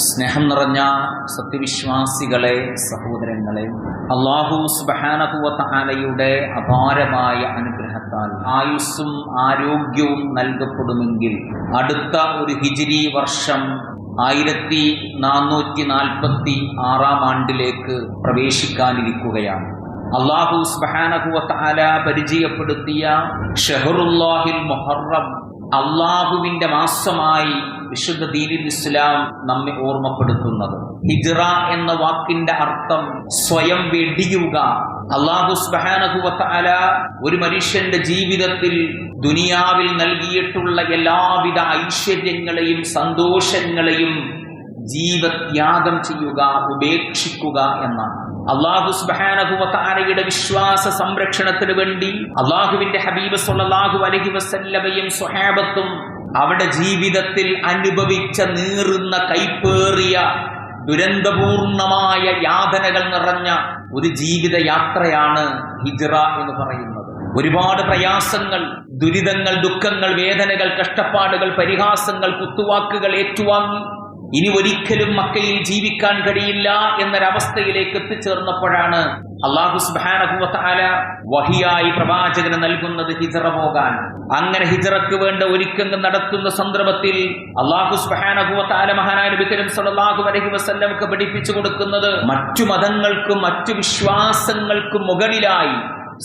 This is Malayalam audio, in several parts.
സ്നേഹം നിറഞ്ഞ സത്യവിശ്വാസികളെ സഹോദരങ്ങളെ അള്ളാഹു സുബാനഹുവത്താലയുടെ അപാരമായ അനുഗ്രഹത്താൽ ആയുസ്സും ആരോഗ്യവും നൽകപ്പെടുമെങ്കിൽ അടുത്ത ഒരു ഹിജിരി വർഷം ആയിരത്തി നാനൂറ്റി നാൽപ്പത്തി ആറാം ആണ്ടിലേക്ക് പ്രവേശിക്കാനിരിക്കുകയാണ്. അള്ളാഹു സുബാനഹുവത്താല പരിചയപ്പെടുത്തിയ ഷെഹറുല്ലാഹിൽ മൊഹറം അള്ളാഹുവിന്റെ മാസമായി വിശുദ്ധ ദീനിൽ ഇസ്ലാം നമ്മെ ഓർമ്മപ്പെടുത്തുന്നത്. ഹിജ്റ എന്ന വാക്കിന്റെ അർത്ഥം സ്വയം വെടിയുക. അള്ളാഹു സുബാനഹുവല ഒരു മനുഷ്യന്റെ ജീവിതത്തിൽ ദുനിയാവിൽ നൽകിയിട്ടുള്ള എല്ലാവിധ ഐശ്വര്യങ്ങളെയും സന്തോഷങ്ങളെയും ജീവത്യാഗം ചെയ്യുക ഉപേക്ഷിക്കുക എന്നാണ്. അള്ളാഹു സുബാനഹുവത്താരയുടെ വിശ്വാസ സംരക്ഷണത്തിന് വേണ്ടി അള്ളാഹുവിന്റെ ഹബീബ് സൊല്ലാഹു അലഹി വസല്ലമയും സ്വഹാബത്തും അവിടെ ജീവിതത്തിൽ അനുഭവിച്ച നീറുന്ന കൈപ്പേറിയ ദുരന്തപൂർണമായ യാതനകൾ നിറഞ്ഞ ഒരു ജീവിത യാത്രയാണ് ഹിജ്റ എന്ന് പറയുന്നത്. ഒരുപാട് പ്രയാസങ്ങൾ ദുരിതങ്ങൾ ദുഃഖങ്ങൾ വേദനകൾ കഷ്ടപ്പാടുകൾ പരിഹാസങ്ങൾ കുത്തുവാക്കുകൾ ഏറ്റുവാങ്ങി ഇനി ഒരിക്കലും മക്കയിൽ ജീവിക്കാൻ കഴിയില്ല എന്നൊരവസ്ഥയിലേക്ക് എത്തിച്ചേർന്നപ്പോഴാണ് അള്ളാഹു സുബാനഹുല വഹിയായി പ്രവാചകന് നൽകുന്നത് ഹിജറ പോകാൻ. അങ്ങനെ ഹിജറക്ക് വേണ്ട ഒരുക്കങ്ങൾ നടത്തുന്ന സന്ദർഭത്തിൽ അള്ളാഹു സുബാനഹുല മഹാനായ സലാഹു അലഹി വസ്ല്ലമൊക്കെ പഠിപ്പിച്ചു കൊടുക്കുന്നത് മറ്റു മതങ്ങൾക്കും മറ്റു വിശ്വാസങ്ങൾക്കും മുകളിലായി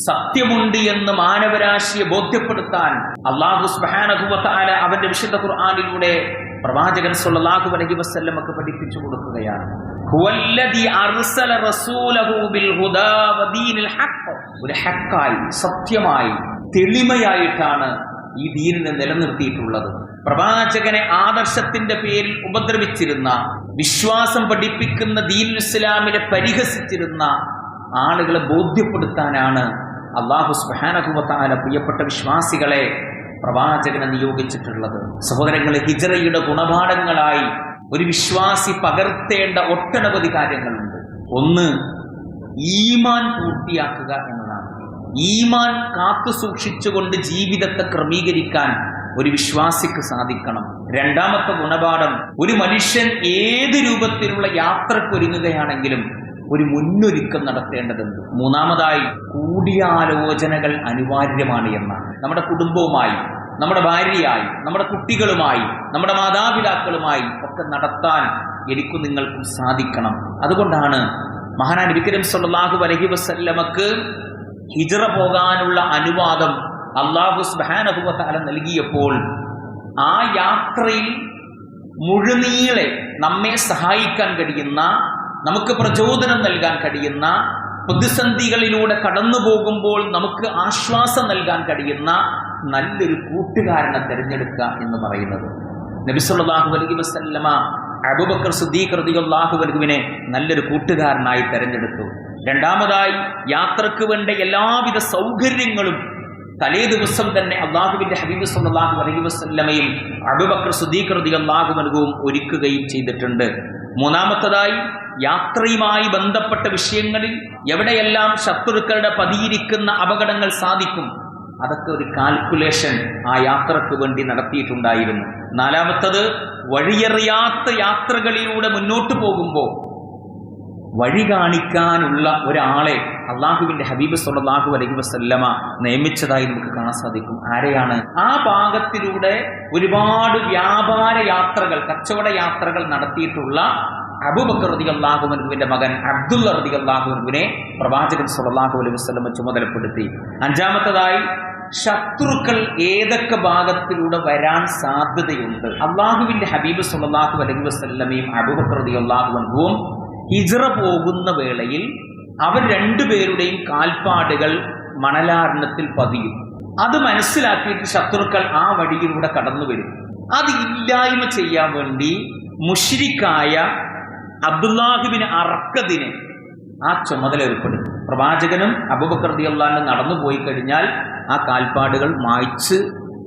സത്യമുണ്ട് എന്ന് മാനവരാശിയെ ബോധ്യപ്പെടുത്താൻ അള്ളാഹു സുബാനഹുവല അവന്റെ വിശുദ്ധ ഖുർആാനിലൂടെ പ്രവാചകൻ സല്ലല്ലാഹു അലൈഹി വസല്ലമക്ക് പഠിപ്പിച്ചു കൊടുക്കുകയാണ്. ഒരു ഹക്കായി സത്യമായി തെളിമയായിട്ടാണ് ഈ ദീനിനെ നിലനിർത്തിയിട്ടുള്ളത്. പ്രവാചകനെ ആദർശത്തിന്റെ പേരിൽ ഉപദ്രവിച്ചിരുന്ന വിശ്വാസം പഠിപ്പിക്കുന്ന ദീൻ ഇസ്ലാമിനെ പരിഹസിച്ചിരുന്ന ആളുകളെ ബോധ്യപ്പെടുത്താനാണ് അള്ളാഹു സുഹാനഹുബത്താല പ്രിയപ്പെട്ട വിശ്വാസികളെ പ്രവാചകനെ നിയോഗിച്ചിട്ടുള്ളത്. സഹോദരങ്ങളെ ഹിജറയുടെ ഗുണപാഠങ്ങളായി ഒരു വിശ്വാസി പകർത്തേണ്ട ഒട്ടനവധി കാര്യങ്ങളുണ്ട്. ഒന്ന് ഈമാൻ പൂർത്തിയാക്കുക എന്നതാണ്. ഈമാൻ കാത്തു സൂക്ഷിച്ചുകൊണ്ട് ജീവിതത്തെ ക്രമീകരിക്കാൻ ഒരു വിശ്വാസിക്ക് സാധിക്കണം. രണ്ടാമത്തെ ഗുണപാഠം ഒരു മനുഷ്യൻ ഏത് രൂപത്തിലുള്ള യാത്രക്കൊരുങ്ങുകയാണെങ്കിലും ഒരു മുന്നൊരുക്കം നടത്തേണ്ടതുണ്ട്. മൂന്നാമതായി കൂടിയാലോചനകൾ അനിവാര്യമാണ് എന്നാണ്. നമ്മുടെ കുടുംബവുമായി നമ്മുടെ ഭാര്യയായി നമ്മുടെ കുട്ടികളുമായി നമ്മുടെ മാതാപിതാക്കളുമായി ഒക്കെ നടത്താൻ എനിക്കും നിങ്ങൾക്കും സാധിക്കണം. അതുകൊണ്ടാണ് മഹാനാൻ വിക്രം സല്ലാഹു അലഹി വസ്ല്ലമക്ക് ഹിജറ പോകാനുള്ള അനുവാദം അള്ളാഹു സ്ബാനഹുവല നൽകിയപ്പോൾ ആ യാത്രയിൽ മുഴുനീളെ നമ്മെ സഹായിക്കാൻ കഴിയുന്ന നമുക്ക് പ്രചോദനം നൽകാൻ കഴിയുന്ന പ്രതിസന്ധികളിലൂടെ കടന്നു പോകുമ്പോൾ നമുക്ക് ആശ്വാസം നൽകാൻ കഴിയുന്ന നല്ലൊരു കൂട്ടുകാരനെ തിരഞ്ഞെടുക്കുക എന്ന് പറയുന്നത്. നബിസുല്ലാഹു അലൈഹി വസല്ലമ അബുബക്കർ സുദ്ദീഖ് റളിയല്ലാഹു അൻഹുവിനെ നല്ലൊരു കൂട്ടുകാരനായി തെരഞ്ഞെടുത്തു. രണ്ടാമതായി യാത്രയ്ക്ക് വേണ്ട എല്ലാവിധ സൗകര്യങ്ങളും തലേ ദിവസം തന്നെ അള്ളാഹുവിന്റെ ഹബീബ് സല്ലാഹു അലൈഹി വസ്ല്ലമയും അബുബക്കർ സുദ്ദീഖ് റളിയല്ലാഹു അൻഹുവും ഒരുക്കുകയും ചെയ്തിട്ടുണ്ട്. മൂന്നാമത്തതായി യാത്രയുമായി ബന്ധപ്പെട്ട വിഷയങ്ങളിൽ എവിടെയെല്ലാം ശത്രുക്കളുടെ പതിയിരിക്കുന്ന അപകടങ്ങൾ സാധിക്കും അതൊക്കെ ഒരു കാൽക്കുലേഷൻ ആ യാത്രയ്ക്ക് വേണ്ടി നടത്തിയിട്ടുണ്ടായിരുന്നു. നാലാമത്തത് വഴിയറിയാത്ത യാത്രകളിലൂടെ മുന്നോട്ട് പോകുമ്പോൾ വഴി കാണിക്കാനുള്ള ഒരാളെ അള്ളാഹുവിന്റെ ഹബീബ് സൊല്ലാഹു അലൈഹി വസല്ലമ നിയമിച്ചതായി നമുക്ക് കാണാൻ സാധിക്കും. ആരെയാണ്? ആ ഭാഗത്തിലൂടെ ഒരുപാട് വ്യാപാര യാത്രകൾ കച്ചവട യാത്രകൾ നടത്തിയിട്ടുള്ള അബുബക്കർ റതി അള്ളാഹുവിന്റെ മകൻ അബ്ദുള്ള റതി അള്ളാഹുവിനെ പ്രവാചകൻ സൊല്ലാഹു അലൈഹി വസ്ലമ ചുമതലപ്പെടുത്തി. അഞ്ചാമത്തതായി ശത്രുക്കൾ ഏതൊക്കെ ഭാഗത്തിലൂടെ വരാൻ സാധ്യതയുണ്ട്? അള്ളാഹുവിന്റെ ഹബീബ് സുല്ലാഹു അലൈഹി അബൂബക്കർ റതി അള്ളാഹുവും ഹിജറ പോകുന്ന വേളയിൽ അവർ രണ്ടുപേരുടെയും കാൽപ്പാടുകൾ മണലാരണത്തിൽ പതിയും. അത് മനസ്സിലാക്കിയിട്ട് ശത്രുക്കൾ ആ വഴിയിലൂടെ കടന്നു വരും. അത് ഇല്ലായ്മ ചെയ്യാൻ വേണ്ടി മുഷിരിക്കായ അബ്ദുല്ലാഹുബിന് അറക്കതിന് ആ ചുമതല ഏർപ്പെടും. പ്രവാചകനും അബുബക്കർദി അള്ളാഹിന് നടന്നു പോയി കഴിഞ്ഞാൽ ആ കാൽപ്പാടുകൾ മായ്ച്ച്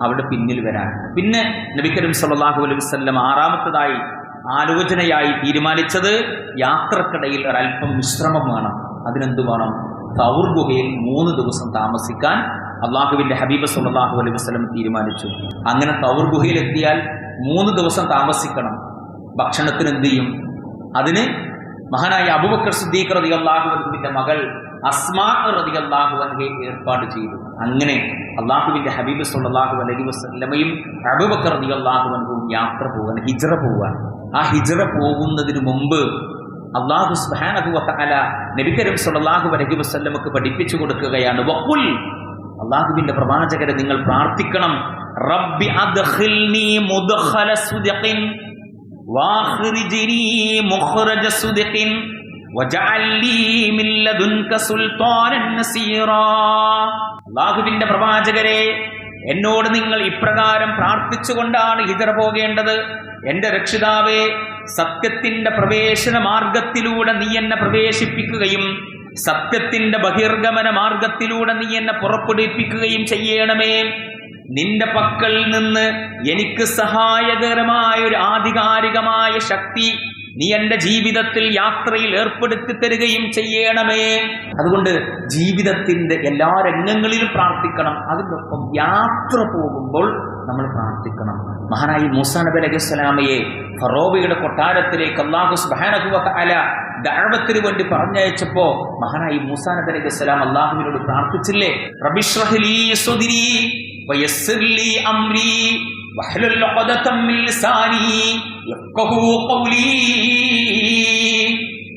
അവിടെ പിന്നിൽ വരാൻ. പിന്നെ നബിക്കരും സല്ലാഹു അലൈഹി വസ്ലം ആറാമത്തതായി ആലോചനയായി തീരുമാനിച്ചത് യാത്രക്കിടയിൽ ഒരല്പം വിശ്രമം വേണം. അതിനെന്ത് വേണം? തൗർ ഗുഹയിൽ മൂന്ന് ദിവസം താമസിക്കാൻ അള്ളാഹുവിന്റെ ഹബീബ് സുല്ലാഹു അലൈഹി വസ്ലം തീരുമാനിച്ചു. അങ്ങനെ തൗർ ഗുഹയിലെത്തിയാൽ മൂന്ന് ദിവസം താമസിക്കണം. ഭക്ഷണത്തിന് എന്ത് ചെയ്യും? അതിന് മഹാനായ അബുബക്കർ സിദ്ദീഖ് റതി അള്ളാഹുവിന്റെ മകൾ അസ്മാ ഏർപ്പാട് ചെയ്തു. അങ്ങനെ അള്ളാഹുവിന്റെ ഹബീബ് സല്ലാഹു അലൈഹി വസ്ലമയും അബുബക്കർ റതി അള്ളാഹുവൻകും യാത്ര പോകാൻ ഹിജറ പോകാൻ ആ ഹിജറ പോകുന്നതിന് മുമ്പ് അള്ളാഹു സുബ്ഹാനഹു വതആല നബി കരീം സല്ലല്ലാഹു അലൈഹി വസല്ലമക്ക് പഠിപ്പിച്ചു കൊടുക്കുകയാണ്. വക്കുൽ അള്ളാഹുവിന്റെ പ്രവാചകരെ നിങ്ങൾ പ്രാർത്ഥിക്കണം. റബ്ബി അദ്ഖിൽനി മുദ്ഖല സുദഖിൻ വാഖ്രിജ്നി മുഖ്റജ സുദ്ഖിൻ അള്ളാഹുവിന്റെ പ്രവാചകരെ എന്നോട് നിങ്ങൾ ഇപ്രകാരം പ്രാർത്ഥിച്ചുകൊണ്ടാണ് ഹിജറ പോകേണ്ടത്. എന്റെ രക്ഷിതാവേ സത്യത്തിന്റെ പ്രവേശന മാർഗത്തിലൂടെ നീ എന്നെ പ്രവേശിപ്പിക്കുകയും സത്യത്തിന്റെ ബഹിർഗമന മാർഗത്തിലൂടെ നീ എന്നെ പുറപ്പെടുവിപ്പിക്കുകയും ചെയ്യണമേ. നിന്റെ പക്കൽ നിന്ന് എനിക്ക് സഹായകരമായ ഒരു ആധികാരികമായ ശക്തി നീ എന്റെ ജീവിതത്തിൽ യാത്രയിൽ ഏർപ്പെടുത്തി തരികയും ചെയ്യണമേ. അതുകൊണ്ട് ജീവിതത്തിന്റെ എല്ലാ രംഗങ്ങളിലും പ്രാർത്ഥിക്കണം. അതിനൊപ്പം യാത്ര പോകുമ്പോൾ നമ്മൾ പ്രാർത്ഥിക്കണം. മഹാനായി മൂസാ നബി അലൈഹി സ്വലാമയെ ഫറോബയുടെ കൊട്ടാരത്തിലേക്ക് അള്ളാഹു സുബാനഹുവ അല ദഅവത്തിന് വേണ്ടി പറഞ്ഞയച്ചപ്പോ മഹാനായി മൂസാ നബി അലൈഹി സ്വലാം അള്ളാഹുവിനോട് പ്രാർത്ഥിച്ചില്ലേ? റബിഷ്റഹ്ലി മിൻ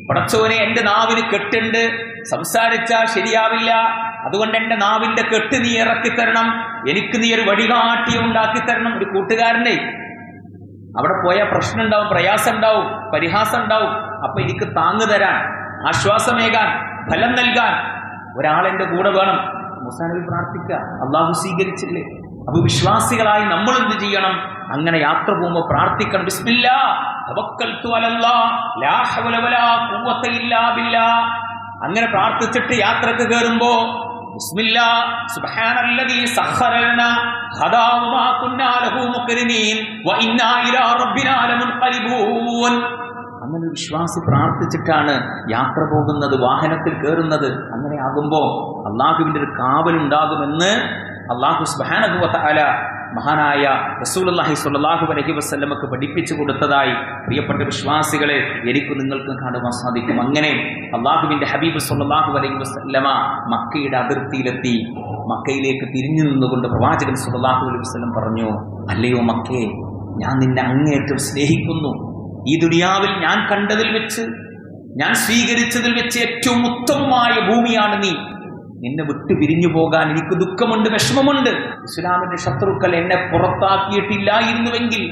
പടച്ചോനെ എന്റെ നാവിന് കെട്ടുണ്ട്. സംസാരിച്ചാൽ ശരിയാവില്ല. അതുകൊണ്ട് എന്റെ നാവിന്റെ കെട്ട് നീ ഇറക്കി തരണം എനിക്ക് നീ ഒരു വഴികാട്ടി ഉണ്ടാക്കി തരണം ഒരു കൂട്ടുകാരനെ. അവിടെ പോയാൽ പ്രശ്നം ഉണ്ടാവും പ്രയാസം ഉണ്ടാവും പരിഹാസം ഉണ്ടാവും അപ്പൊ എനിക്ക് താങ്ങു തരാൻ ആശ്വാസമേകാൻ ഫലം നൽകാൻ ഒരാളെന്റെ കൂടെ വേണം. മുസാനബി പ്രാർത്ഥിക്കുക അള്ളാഹു സ്വീകരിച്ചില്ലേ? അപ്പൊ വിശ്വാസികളായി നമ്മൾ എന്ത് ചെയ്യണം? അങ്ങനെ യാത്ര പോകുമ്പോൾ പ്രാർത്ഥിക്കണം. ബിസ്മില്ലാ അങ്ങനെ പ്രാർത്ഥിച്ചിട്ട് യാത്രയ്ക്ക് കയറുമ്പോ കുന്നാ ലഹു അങ്ങനെ വിശ്വാസി പ്രാർത്ഥിച്ചിട്ടാണ് യാത്ര പോകുന്നത് വാഹനത്തിൽ കയറുന്നത് അങ്ങനെ ആകുമ്പോൾ അള്ളാഹുവിന്റെ ഒരു കാവലുണ്ടാകുമെന്ന് അള്ളാഹു സുബ്ഹാനഹു അല മഹാനായ റസൂലുള്ളാഹി സ്വല്ലല്ലാഹു അലഹി വസല്ലമക്ക് പഠിപ്പിച്ചു കൊടുത്തതായി പ്രിയപ്പെട്ട വിശ്വാസികളെ എനിക്ക് നിങ്ങൾക്ക് കാണുവാൻ സാധിക്കും. അങ്ങനെ അള്ളാഹുവിന്റെ ഹബീബ് സ്വല്ലല്ലാഹു അലൈഹി വസല്ലമ മക്കയുടെ അതിർത്തിയിലെത്തി മക്കയിലേക്ക് തിരിഞ്ഞു നിന്നുകൊണ്ട് പ്രവാചകൻ സുല്ലാഹു അലൈഹി വസ്ലം പറഞ്ഞു അല്ലയോ മക്കേ ഞാൻ നിന്നെ അങ്ങേറ്റം സ്നേഹിക്കുന്നു. ഈ ദുനിയാവിൽ ഞാൻ കണ്ടതിൽ വെച്ച് ഞാൻ സ്വീകരിച്ചതിൽ വെച്ച് ഏറ്റവും ഉത്തമമായ ഭൂമിയാണ് നീ. നിന്നെ വിട്ടു പിരിഞ്ഞു പോകാൻ എനിക്ക് ദുഃഖമുണ്ട് വിഷമമുണ്ട്. ഇസ്ലാമിന്റെ ശത്രുക്കൾ എന്നെ പുറത്താക്കിയിട്ടില്ലായിരുന്നുവെങ്കിൽ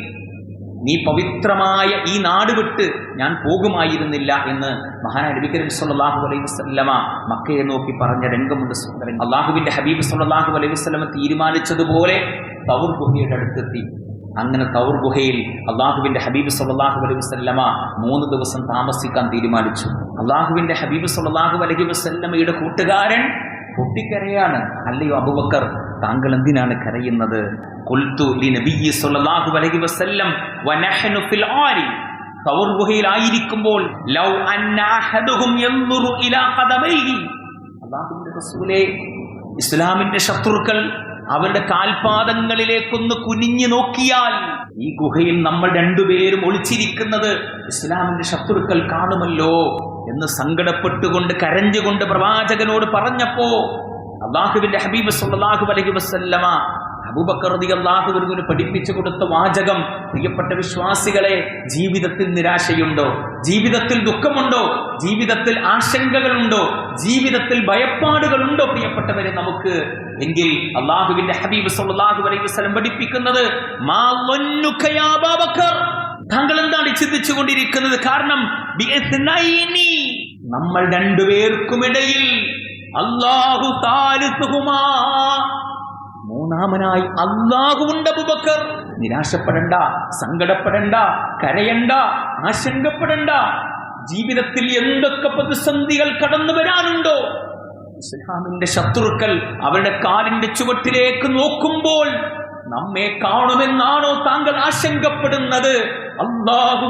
നീ പവിത്രമായ ഈ നാട് വിട്ട് ഞാൻ പോകുമായിരുന്നില്ല എന്ന് മഹാനായ നബി കരീം സല്ലല്ലാഹു അലൈഹി വസല്ലമ മക്കയെ നോക്കി പറഞ്ഞ രംഗമുണ്ട് സുന്ദരൻ അള്ളാഹുവിന്റെ ഹബീബ് സല്ലല്ലാഹു അലൈഹി വസല്ലമ തീരുമാനിച്ചതുപോലെ തൗർ ഗുഹയുടെ അടുത്തെത്തി. അങ്ങനെ തൗർ ഗുഹയിൽ അള്ളാഹുവിന്റെ ഹബീബ് സല്ലല്ലാഹു അലൈഹി വസല്ലമ മൂന്ന് ദിവസം താമസിക്കാൻ തീരുമാനിച്ചു. അള്ളാഹുവിന്റെ ഹബീബ് സല്ലല്ലാഹു അലൈഹി വസല്ലമയുടെ കൂട്ടുകാരൻ പൊട്ടിക്കരയാണ് അല്ലയോ അബുബക്കർ താങ്കൾ എന്തിനാണ് കരയുന്നത് റസൂലേ ഇസ്ലാമിന്റെ ശത്രുക്കൾ അവരുടെ കാൽപാദങ്ങളിലേക്കൊന്ന് കുനിഞ്ഞു നോക്കിയാൽ ഈ ഗുഹയിൽ നമ്മൾ രണ്ടുപേരും ഒളിച്ചിരിക്കുന്നത് ഇസ്ലാമിന്റെ ശത്രുക്കൾ കാണുമല്ലോ. എന്ന് സങ്കടപ്പെട്ടുകൊണ്ട് കരഞ്ഞുകൊണ്ട് പ്രവാചകനോട് പറഞ്ഞപ്പോ അള്ളാഹുവിന്റെ ഹബീബ് സല്ലല്ലാഹു അലൈഹി വസല്ലമ അബൂബക്കർ അള്ളാഹുവിന് പഠിപ്പിച്ചു കൊടുത്ത വാചകം പ്രിയപ്പെട്ട വിശ്വാസികളെ ജീവിതത്തിൽ നിരാശയുണ്ടോ? ജീവിതത്തിൽ ദുഃഖമുണ്ടോ? ജീവിതത്തിൽ ആശങ്കകളുണ്ടോ? ജീവിതത്തിൽ ഭയപ്പാടുകളുണ്ടോ? പ്രിയപ്പെട്ടവരെ നമുക്ക് എങ്കിൽ അള്ളാഹുവിന്റെ ഹബീബ് സല്ലല്ലാഹു അലൈഹി വസല്ലം പഠിപ്പിക്കുന്നത് താങ്കൾ എന്താണ് ചിന്തിച്ചു കൊണ്ടിരിക്കുന്നത് കാരണം നമ്മൾ രണ്ടുപേർക്കുമിടയിൽ അള്ളാഹു താലിസുഹുമാ. മൂന്നാമനായി അള്ളാഹുണ്ട് അബുബക്കർ. നിരാശപ്പെടണ്ട സങ്കടപ്പെടണ്ട കരയണ്ട ആശങ്കപ്പെടണ്ട. ജീവിതത്തിൽ എന്തൊക്കെ പ്രതിസന്ധികൾ കടന്നു വരാനുണ്ടോ? ഇസ്ലാമിന്റെ ശത്രുക്കൾ അവരുടെ കാലിന്റെ ചുവട്ടിലേക്ക് നോക്കുമ്പോൾ നമ്മെ കാണുമെന്നാണോ താങ്കൾ ആശങ്കപ്പെടുന്നത്? അള്ളാഹു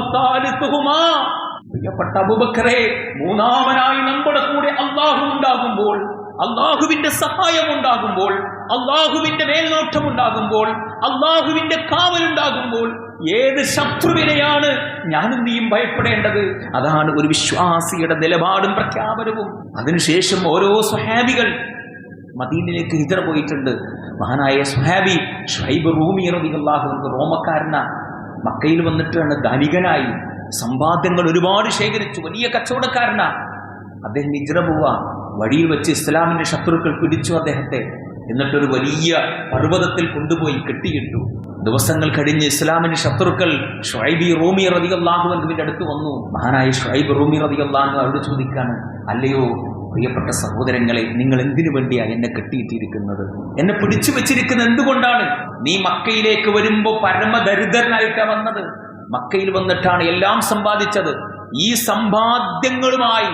മൂന്നാമനായി നമ്മുടെ കൂടെ അള്ളാഹു ഉണ്ടാകുമ്പോൾ അള്ളാഹുവിന്റെ സഹായം ഉണ്ടാകുമ്പോൾ അള്ളാഹുവിന്റെ മേൽനോട്ടം ഉണ്ടാകുമ്പോൾ അള്ളാഹുവിന്റെ കാവലുണ്ടാകുമ്പോൾ ഏത് ശത്രുവിനെയാണ് ഞാനും നീയും ഭയപ്പെടേണ്ടത്? അതാണ് ഒരു വിശ്വാസിയുടെ നിലപാടും പ്രഖ്യാപനവും. അതിനുശേഷം ഓരോ സ്വഹാബികൾ മദീനിലേക്ക് ഹിതറ പോയിട്ടുണ്ട്. മഹാനായ സ്വഹാബി ഷൈബ് റൂമി റബിഅള്ളാഹു റോമക്കാരന. മക്കയിൽ വന്നിട്ടാണ് ധനികനായി സമ്പാദ്യങ്ങൾ ഒരുപാട് ശേഖരിച്ചു. വലിയ കച്ചവടക്കാരനാ. അദ്ദേഹം ഇജ്ര പോവാ വഴിയിൽ വെച്ച് ഇസ്ലാമിന്റെ ശത്രുക്കൾ പിടിച്ചു അദ്ദേഹത്തെ. എന്നിട്ടൊരു വലിയ പർവതത്തിൽ കൊണ്ടുപോയി കെട്ടിയിട്ടു. ദിവസങ്ങൾ കഴിഞ്ഞ് ഇസ്ലാമിന്റെ ശത്രുക്കൾ ഷൈബി റൂമി റതി അള്ളാഹുവിന്റെ അടുത്ത് വന്നു. മഹാനായ ഷൈബ് റൂമി റതി അള്ളാഹു അവരോട് ചോദിക്കാണ് അല്ലയോ പ്രിയപ്പെട്ട സഹോദരങ്ങളെ നിങ്ങൾ എന്തിനു വേണ്ടിയാ എന്നെ കെട്ടിയിട്ടിരിക്കുന്നത്? എന്നെ പിടിച്ചു വെച്ചിരിക്കുന്നത് എന്തുകൊണ്ടാണ്? നീ മക്കയിലേക്ക് വരുമ്പോൾ പരമദരിദ്രനായിട്ടാണ് വന്നത്. മക്കയിൽ വന്നിട്ടാണ് എല്ലാം സമ്പാദിച്ചത്. ഈ സമ്പാദ്യങ്ങളുമായി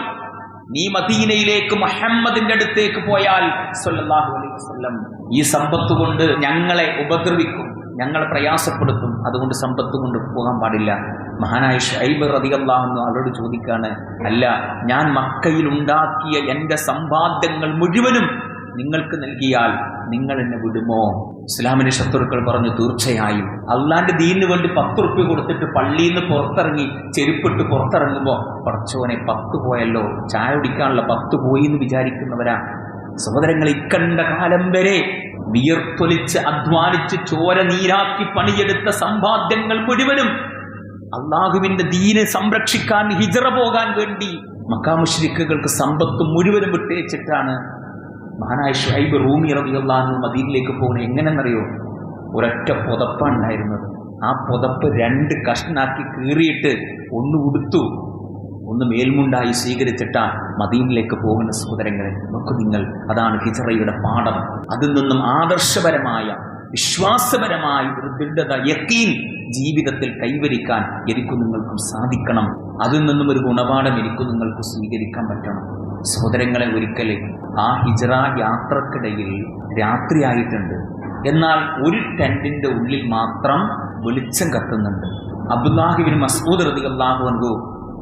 നീ മദീനയിലേക്ക് മുഹമ്മദിന്റെ അടുത്തേക്ക് പോയാൽ സല്ലല്ലാഹു അലൈഹി വസല്ലം ഈ സമ്പത്ത് കൊണ്ട് ഞങ്ങളെ ഉപദ്രവിക്കും. ഞങ്ങളെ പ്രയാസപ്പെടുത്തും. അതുകൊണ്ട് സമ്പത്ത് കൊണ്ട് പോകാൻ പാടില്ല. മഹാനായ ഷൈബ് റതികല്ലാമെന്ന് അവരോട് ചോദിക്കാണ് അല്ല ഞാൻ മക്കയിൽ ഉണ്ടാക്കിയ എന്റെ സമ്പാദ്യങ്ങൾ മുഴുവനും നിങ്ങൾക്ക് നൽകിയാൽ നിങ്ങൾ എന്നെ വിടുമോ? ഇസ്ലാമിന്റെ ശത്രുക്കൾ പറഞ്ഞു തീർച്ചയായും. അള്ളാന്റെ ദീനിന് വേണ്ടി പത്ത് റുപ്യ കൊടുത്തിട്ട് പള്ളിയിൽ നിന്ന് പുറത്തിറങ്ങി ചെരുപ്പിട്ട് പുറത്തിറങ്ങുമ്പോൾ പറച്ചോനെ പത്ത് പോയല്ലോ. ചായ കുടിക്കാനുള്ള പത്ത് പോയി എന്ന് വിചാരിക്കുന്നവരാ. സഹോദരങ്ങൾ ഇക്കണ്ട കാലം വരെ വിയർത്തൊലിച്ച് അധ്വാനിച്ച് ചോര നീരാക്കി പണിയെടുത്ത സമ്പാദ്യങ്ങൾ മുഴുവനും അള്ളാഹുവിന്റെ ദീനെ സംരക്ഷിക്കാൻ ഹിജറ പോകാൻ വേണ്ടി മക്കാമുഷ്രിക്കുകൾക്ക് സമ്പത്ത് മുഴുവനും വിട്ടേച്ചിട്ടാണ് മഹാനായ ഷൈബ് റൂമി റബിയുള്ള മദീനിലേക്ക് പോകുന്നത്. എങ്ങനെന്നറിയോ ഒരൊറ്റ പുതപ്പാണ് ഉണ്ടായിരുന്നത്. ആ പുതപ്പ് രണ്ട് കഷ്ണാക്കി കീറിയിട്ട് ഒന്ന് ഉടുത്തു. ഒന്ന് മേൽമുണ്ടായി സ്വീകരിച്ചിട്ടാണ് മദീനിലേക്ക് പോകുന്ന സഹോദരങ്ങളെ നമുക്ക് നിങ്ങൾ അതാണ് ഹിജറയുടെ പാഠം. അതിൽ നിന്നും ആദർശപരമായ വിശ്വാസപരമായ ഒരു ദൃഢത യക്കീൻ ജീവിതത്തിൽ കൈവരിക്കാൻ എനിക്കും നിങ്ങൾക്കും സാധിക്കണം. അതിൽ നിന്നും ഒരു ഗുണപാഠം എനിക്കും നിങ്ങൾക്കും സ്വീകരിക്കാൻ പറ്റണം. സഹോദരങ്ങളെ ഒരിക്കൽ ആ ഹിജറ യാത്രക്കിടയിൽ രാത്രിയായിട്ടുണ്ട് എന്നാൽ ഒരു ടെന്റിന്റെ ഉള്ളിൽ മാത്രം വെളിച്ചം കത്തുന്നുണ്ട്. അബ്ദുല്ലാഹിബിൻ മസൂദ് റതി അള്ളാഹു അൻഹു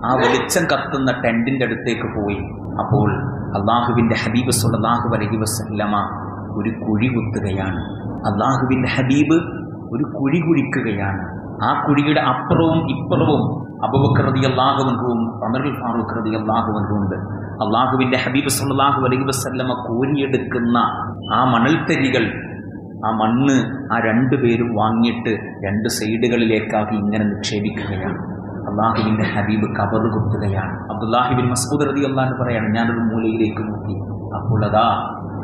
ആ വെളിച്ചം കത്തുന്ന ടെന്റിന്റെ അടുത്തേക്ക് പോയി. അപ്പോൾ അള്ളാഹുവിന്റെ ഹബീബ് സുല്ലാഹു അലഹി വസ്ലമ ഒരു കുഴി കുത്തുകയാണ്. അള്ളാഹുവിന്റെ ഹബീബ് ഒരു കുഴി കുഴിക്കുകയാണ്. ആ കുഴിയുടെ അപ്പുറവും ഇപ്പുറവും അബുബക്കർ അള്ളാഹുവൻഹുവും അമറുൽ ഫാറൂഖ് റതി അള്ളാഹുവൻഹുണ്ട് അള്ളാഹുവിന്റെ ഹബീബ് സുല്ലാഹു അലൈഹി വസ്ല്ലമ കോരിയെടുക്കുന്ന ആ മണൽത്തരികൾ ആ മണ്ണ് ആ രണ്ടുപേരും വാങ്ങിയിട്ട് രണ്ട് സൈഡുകളിലേക്കാക്കി ഇങ്ങനെ നിക്ഷേപിക്കുകയാണ്. അള്ളാഹുവിന്റെ ഹബീബ് കബറ് കുത്തുകയാണ് അബ്ദുല്ലാഹിബിൻ മസൂദ് റതി അള്ളാഹ് പറയാണ് ഞാനൊരു മൂലയിലേക്ക് നോക്കി. അപ്പോൾ അതാ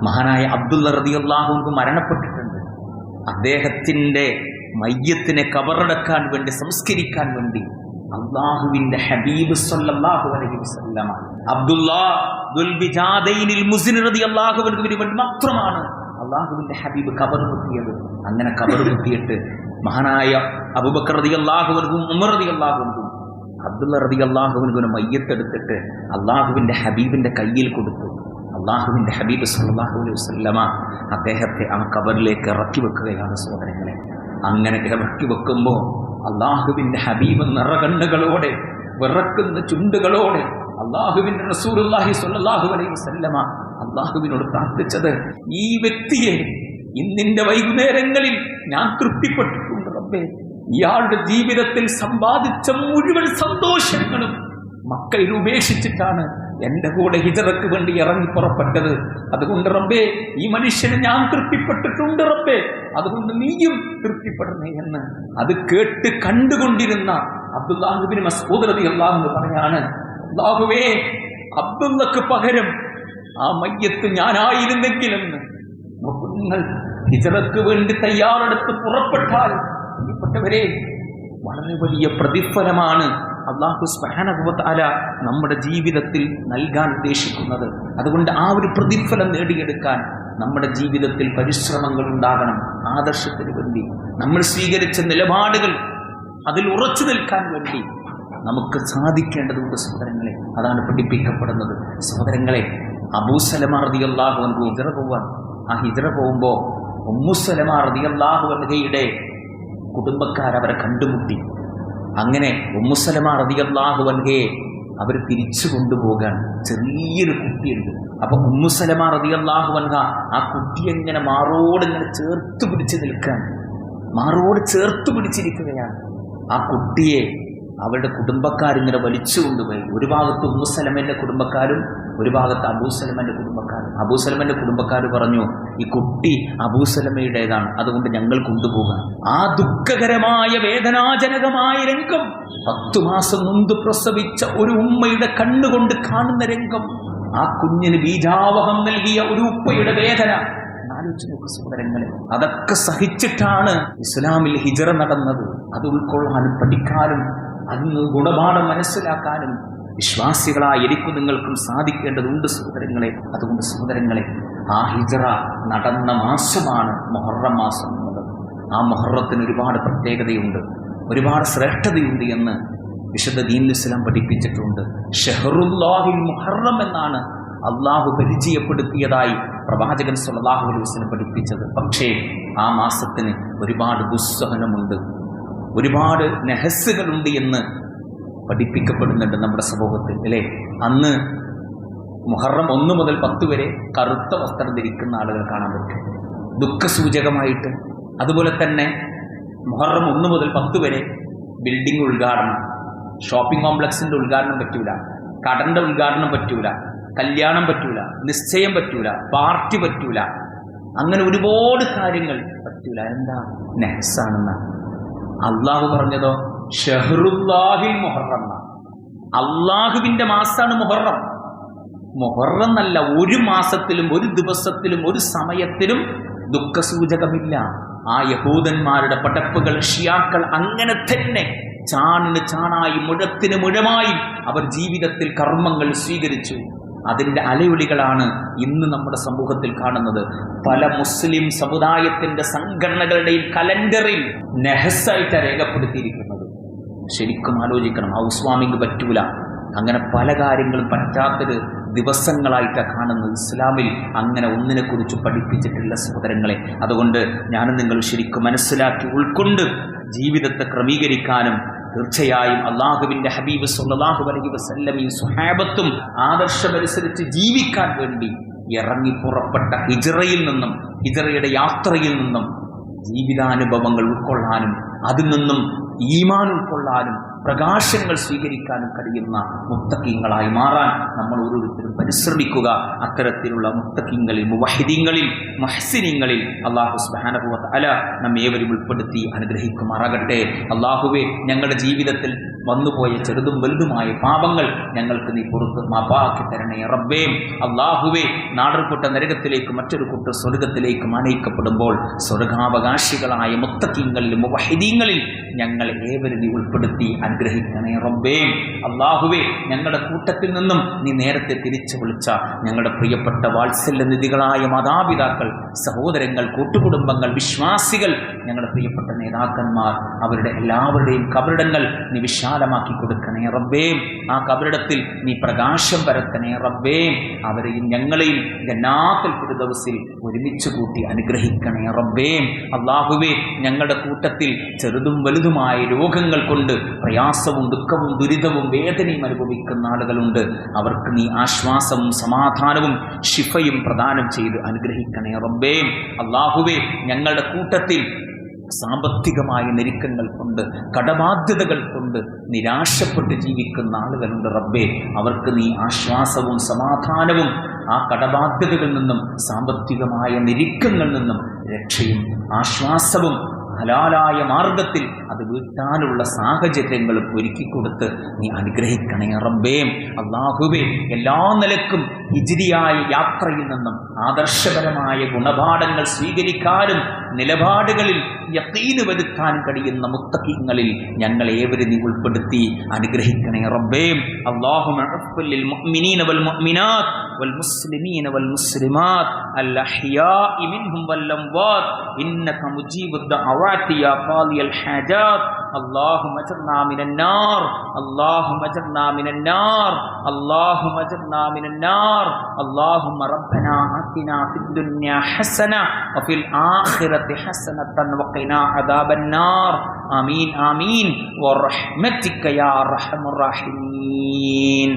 മഹാനായ അബ്ദുള്ള റതി അള്ളാഹുക്ക് മരണപ്പെട്ടിട്ടുണ്ട്. അദ്ദേഹത്തിന്റെ മയ്യത്തിനെ കബറടക്കാൻ വേണ്ടി സംസ്കരിക്കാൻ വേണ്ടി അള്ളാഹുവിന്റെ ഹബീബ് സല്ലല്ലാഹു അലൈഹി വസല്ലമ അബ്ദുല്ലാ ദുൽബിജാദൈനിൽ മുസ്ലിം റതി അള്ളാഹുവിന് വേണ്ടി മാത്രമാണ് അള്ളാഹുവിന്റെ ഹബീബ് കബർ കുത്തിയത്. അങ്ങനെ കബർ കുത്തിയിട്ട് മഹാനായ അബുബക്കർ റതി അൻഹു ഉമർ റതി അള്ളാഹുവിനും അബ്ദുള്ള റബി അള്ളാഹുവിന് മയ്യത്തെടുത്തിട്ട് അള്ളാഹുവിന്റെ ഹബീബിന്റെ കയ്യിൽ കൊടുത്തു. അള്ളാഹുവിന്റെ ഹബീബ് സല്ലല്ലാഹു അലൈഹി വസ്ലമ അദ്ദേഹത്തെ ആ കബറിലേക്ക് ഇറക്കി വെക്കുകയാണ് സഹോദരങ്ങളെ. അങ്ങനെ ഇറക്കി വെക്കുമ്പോൾ അള്ളാഹുവിന്റെ ഹബീബ് നിറകണ്ണുകളോടെ വിറക്കുന്ന ചുണ്ടുകളോടെ അള്ളാഹുവിന്റെ റസൂലുള്ളാഹി സല്ലാഹു അലൈഹി വസല്ലമ അള്ളാഹുവിനോട് പ്രാർത്ഥിച്ചത് ഈ വ്യക്തിയെ ഇന്നിന്റെ വൈകുന്നേരങ്ങളിൽ ഞാൻ തൃപ്തിപ്പെട്ടിട്ടുണ്ട് റബ്ബേ. ഇയാളുടെ ജീവിതത്തിൽ സമ്പാദിച്ച മുഴുവൻ സന്തോഷങ്ങളും മക്കളിൽ ഉപേക്ഷിച്ചിട്ടാണ് എന്റെ കൂടെ ഹിജറക്ക് വേണ്ടി ഇറങ്ങി പുറപ്പെട്ടത്. അതുകൊണ്ട് റബ്ബേ ഈ മനുഷ്യനെ ഞാൻ തൃപ്തിപ്പെട്ടിട്ടുണ്ട് റബ്ബേ. അതുകൊണ്ട് നീയും തൃപ്തിപ്പെടണേ എന്ന് അത് കേട്ട് കണ്ടുകൊണ്ടിരുന്ന അബ്ദുല്ലാഹുബിന് മസ്കൂദ് റതി അള്ളാഹു പറയാണ് അള്ളാഹുവേ അബ്ദുള്ളക്ക് പകരം ആ മയ്യത്ത് ഞാനായിരുന്നെങ്കിലെന്ന്. നിങ്ങൾ ഹിജറക്ക് വേണ്ടി തയ്യാറെടുത്ത് പുറപ്പെട്ടാൽ പ്രിയപ്പെട്ടവരെ വളരെ വലിയ പ്രതിഫലമാണ് അള്ളാഹു സ്മഹാനുഭവത്താല നമ്മുടെ ജീവിതത്തിൽ നൽകാൻ ഉദ്ദേശിക്കുന്നത്. അതുകൊണ്ട് ആ ഒരു പ്രതിഫലം നേടിയെടുക്കാൻ നമ്മുടെ ജീവിതത്തിൽ പരിശ്രമങ്ങൾ ഉണ്ടാകണം. ആദർശത്തിന് വേണ്ടി നമ്മൾ സ്വീകരിച്ച നിലപാടുകൾ അതിൽ ഉറച്ചു നിൽക്കാൻ വേണ്ടി നമുക്ക് സാധിക്കേണ്ടതുണ്ട് സഹോദരങ്ങളെ. അതാണ് പഠിപ്പിക്കപ്പെടുന്നത്. സഹോദരങ്ങളെ അബൂസലമ റതിയല്ലാഹു അൻഹു ഹിജറ പോവാൻ. ആ ഹിജറ പോകുമ്പോൾ ഉമ്മുസലമ റതിയല്ലാഹു അൻഹയുടെ കുടുംബക്കാർ അവരെ കണ്ടുമുട്ടി. അങ്ങനെ ഉമ്മുസലമ റതിയല്ലാഹു വൻകയെ അവർ തിരിച്ചു കൊണ്ടുപോകാൻ ചെറിയൊരു കുട്ടിയുണ്ട്. അപ്പൊ ഉമ്മുസലമ റതിയല്ലാഹു വൻക ആ കുട്ടി എങ്ങനെ മാറോട് ഇങ്ങനെ ചേർത്ത് പിടിച്ച് നിൽക്കാൻ മാറോട് ചേർത്ത് പിടിച്ചിരിക്കുകയാണ്. ആ കുട്ടിയെ അവരുടെ കുടുംബക്കാരിങ്ങനെ വലിച്ചു കൊണ്ടുപോയി ഒരു ഭാഗത്ത് ഉമ്മുസലമന്റെ കുടുംബക്കാരും ഒരു ഭാഗത്ത് അബൂസലമന്റെ കുടുംബക്കാരും. അബൂസലമന്റെ കുടുംബക്കാർ പറഞ്ഞു ഈ കുട്ടി അബൂസലമയുടേതാണ് അതുകൊണ്ട് ഞങ്ങൾ കൊണ്ടുപോകാം. ആ ദുഃഖകരമായ വേദനാജനകമായ രംഗം പത്തു മാസം മുൻപ് പ്രസവിച്ച ഒരു ഉമ്മയുടെ കണ്ണുകൊണ്ട് കാണുന്ന രംഗം ആ കുഞ്ഞിന് ബീജാവഹം നൽകിയ ഒരു ഉപ്പയുടെ വേദന. അതൊക്കെ സഹിച്ചിട്ടാണ് ഇസ്ലാമിൽ ഹിജറ നടന്നത്. അത് ഉൾക്കൊള്ളാനും പഠിക്കാനും അതിന് ഗുണപാഠം മനസ്സിലാക്കാനും വിശ്വാസികളായ എനിക്കും നിങ്ങൾക്കും സാധിക്കേണ്ടതുണ്ട് സഹോദരങ്ങളെ. അതുകൊണ്ട് സഹോദരങ്ങളെ ആ ഹിജറ നടന്ന മാസമാണ് മൊഹറം മാസം എന്നുള്ളത്. ആ മൊഹറത്തിന് ഒരുപാട് പ്രത്യേകതയുണ്ട്. ഒരുപാട് ശ്രേഷ്ഠതയുണ്ട് എന്ന് വിശുദ്ധ ദീൻ ഇസ്ലാം പഠിപ്പിച്ചിട്ടുണ്ട്. ഷെഹറുല്ലാഹിൽ മുഹറം എന്നാണ് അള്ളാഹു പരിചയപ്പെടുത്തിയതായി പ്രവാചകൻ സുല്ലാഹു അലൈഹി വസല്ലം പഠിപ്പിച്ചത്. പക്ഷേ ആ മാസത്തിന് ഒരുപാട് ദുസ്സഹനമുണ്ട്. ഒരുപാട് നെഹസ്സുകളുണ്ട് എന്ന് പഠിപ്പിക്കപ്പെടുന്നുണ്ട് നമ്മുടെ സമൂഹത്തിൽ അല്ലേ? അന്ന് മുഹറം ഒന്ന് മുതൽ പത്ത് വരെ കറുത്ത വസ്ത്രം ധരിക്കുന്ന ആളുകൾ കാണാൻ പറ്റും. ദുഃഖസൂചകമായിട്ട് അതുപോലെ തന്നെ മുഹറം ഒന്ന് മുതൽ പത്ത് വരെ ബിൽഡിംഗ് ഉദ്ഘാടനം ഷോപ്പിംഗ് കോംപ്ലക്സിന്റെ ഉദ്ഘാടനം പറ്റൂല കടന്റെ ഉദ്ഘാടനം പറ്റൂല കല്യാണം പറ്റൂല നിശ്ചയം പറ്റൂല പാർട്ടി പറ്റൂല. അങ്ങനെ ഒരുപാട് കാര്യങ്ങൾ പറ്റൂല. എന്താ? നെഹ്സാണെന്നാണ് അള്ളാഹു പറഞ്ഞതോ? ഷെഹറുല്ലാഹിൽ മുഹറം. അള്ളാഹുവിന്റെ മാസാണ് മുഹറം. മുഹറം എന്നല്ല ഒരു മാസത്തിലും ഒരു ദിവസത്തിലും ഒരു സമയത്തിലും ദുഃഖസൂചകമില്ല. ആ യഹൂദന്മാരുടെ പടപ്പുകൾ ഷിയാക്കൾ അങ്ങനെ തന്നെ ചാണിന് ചാണായി മുഴത്തിന് മുഴമായി അവർ ജീവിതത്തിൽ കർമ്മങ്ങൾ സ്വീകരിച്ചു. അതിന്റെ അലയൊളികളാണ് ഇന്ന് നമ്മുടെ സമൂഹത്തിൽ കാണുന്നത്. പല മുസ്ലിം സമുദായത്തിന്റെ സംഘടനകളുടെയും കലണ്ടറിൽ നെഹസായിട്ട് രേഖപ്പെടുത്തിയിരിക്കുന്നത്. ശരിക്കും ആലോചിക്കണം. ഹൗസ് വാമിങ് പറ്റൂല. അങ്ങനെ പല കാര്യങ്ങളും പറ്റാത്തത് ദിവസങ്ങളായിട്ടാണ് കാണുന്നത് ഇസ്ലാമിൽ അങ്ങനെ ഒന്നിനെക്കുറിച്ച് പഠിപ്പിച്ചിട്ടില്ല സഹോദരങ്ങളെ. അതുകൊണ്ട് ഞാൻ നിങ്ങൾ ശരിക്കും മനസ്സിലാക്കി ഉൾക്കൊണ്ട് ജീവിതത്തെ ക്രമീകരിക്കാനും തീർച്ചയായും അള്ളാഹുവിന്റെ ഹബീബ് സുല്ലാഹു അലൈഹി വസല്ലമയും സുഹാബത്തും ആദർശമനുസരിച്ച് ജീവിക്കാൻ വേണ്ടി ഇറങ്ങി പുറപ്പെട്ട ഹിജറയിൽ നിന്നും ഹിജറയുടെ യാത്രയിൽ നിന്നും ജീവിതാനുഭവങ്ങൾ ഉൾക്കൊള്ളാനും അതിൽ നിന്നും ഈമാൻ ഉൾക്കൊള്ളാനും പ്രകാശങ്ങൾ സ്വീകരിക്കാനും കഴിയുന്ന മുത്തക്കിങ്ങളായി മാറാൻ നമ്മൾ ഓരോരുത്തരും പരിശ്രമിക്കുക. അത്തരത്തിലുള്ള മുത്തക്കിങ്ങളിൽ മുവഹിദീങ്ങളിൽ മഹസിനിങ്ങളിൽ അള്ളാഹു സ്ബാനഭവത്ത് അല നമ്മേവരും ഉൾപ്പെടുത്തി അനുഗ്രഹിക്കുമാറാകട്ടെ. അള്ളാഹുവെ ഞങ്ങളുടെ ജീവിതത്തിൽ വന്നുപോയ ചെറുതും വലുതുമായ പാപങ്ങൾ ഞങ്ങൾക്ക് നീ പുറത്ത് മാപ്പാക്കി തരണേ റബ്ബേ. അള്ളാഹുവെ നാടർപ്പെട്ട നരകത്തിലേക്ക് മറ്റൊരു കൂട്ടർ സ്വർഗത്തിലേക്ക് മാനയിക്കപ്പെടുമ്പോൾ സ്വർഗാവകാശികളായ മുത്തക്കിങ്ങളിൽ മുവഹിദീങ്ങളിൽ ഞങ്ങളെ ഏവരും നീ ഉൾപ്പെടുത്തി അനുഗ്രഹിക്കണേ റബ്ബേ. അള്ളാഹുവേ ഞങ്ങളുടെ കൂട്ടത്തിൽ നിന്നും നീ നേരത്തെ തിരിച്ചു വിളിച്ച ഞങ്ങളുടെ പ്രിയപ്പെട്ട വാത്സല്യ നിധികളായ മാതാപിതാക്കൾ സഹോദരങ്ങൾ കൂട്ടുകുടുംബങ്ങൾ വിശ്വാസികൾ ഞങ്ങളുടെ പ്രിയപ്പെട്ട നേതാക്കന്മാർ അവരുടെ എല്ലാവരുടെയും കബറിടങ്ങൾ നീ വിശാലമാക്കി കൊടുക്കണേ റബ്ബേ. ആ കബറിടത്തിൽ നീ പ്രകാശം പരത്തണേ റബ്ബേ. അവരെയും ഞങ്ങളെയും ജന്നാത്തിൽ ദിവസിൽ ഒരുമിച്ച് കൂട്ടി അനുഗ്രഹിക്കണേ റബ്ബേ. അള്ളാഹുവേ ഞങ്ങളുടെ കൂട്ടത്തിൽ ചെറുതും വലുതുമായ രോഗങ്ങൾ കൊണ്ട് പ്രയാസവും ദുഃഖവും ദുരിതവും വേദനയും അനുഭവിക്കുന്ന ആളുകളുണ്ട്. അവർക്ക് നീ ആശ്വാസവും സമാധാനവും ശിഫയും പ്രദാനം ചെയ്ത് അനുഗ്രഹിക്കണേ റബ്ബേ. അള്ളാഹുവേ ഞങ്ങളുടെ കൂട്ടത്തിൽ സാമ്പത്തികമായ ഞെരുക്കങ്ങൾ കൊണ്ട് കടബാധ്യതകൾ കൊണ്ട് നിരാശപ്പെട്ട് ജീവിക്കുന്ന ആളുകളുണ്ട് റബ്ബേ. അവർക്ക് നീ ആശ്വാസവും സമാധാനവും ആ കടബാധ്യതകളിൽ നിന്നും സാമ്പത്തികമായ ഞെരുക്കങ്ങളിൽ നിന്നും രക്ഷയും ആശ്വാസവും ഹലാലായ മാർഗത്തിൽ അത് വീട്ടാനുള്ള സാഹചര്യങ്ങളും ഒരുക്കിക്കൊടുത്ത് നീ അനുഗ്രഹിക്കണേ റബ്ബേം. അള്ളാഹുബേം എല്ലാ നിലക്കും ഹിജിരിയായ യാത്രയിൽ നിന്നും ആദർശപരമായ ഗുണപാഠങ്ങൾ സ്വീകരിക്കാനും നിലപാടുകളിൽ യത്തീന് വരുത്താൻ കഴിയുന്ന മുത്തക്കിങ്ങളിൽ ഞങ്ങൾ ഏവരും നീ ഉൾപ്പെടുത്തി അനുഗ്രഹിക്കണേ റബ്ബേം. അള്ളാഹു والمسلمين والمسلمات الأحياء منهم والأموات. إنك مجيب الدعوات يا قاضي الحاجات. اللهم اجرنا من النار. اللهم اجرنا من النار. اللهم اجرنا من النار. اللهم ربنا آتنا في الدنيا حسنة وفي الآخرة حسنة وقنا عذاب النار. آمين آمين. ورحمتك يا أرحم الراحمين.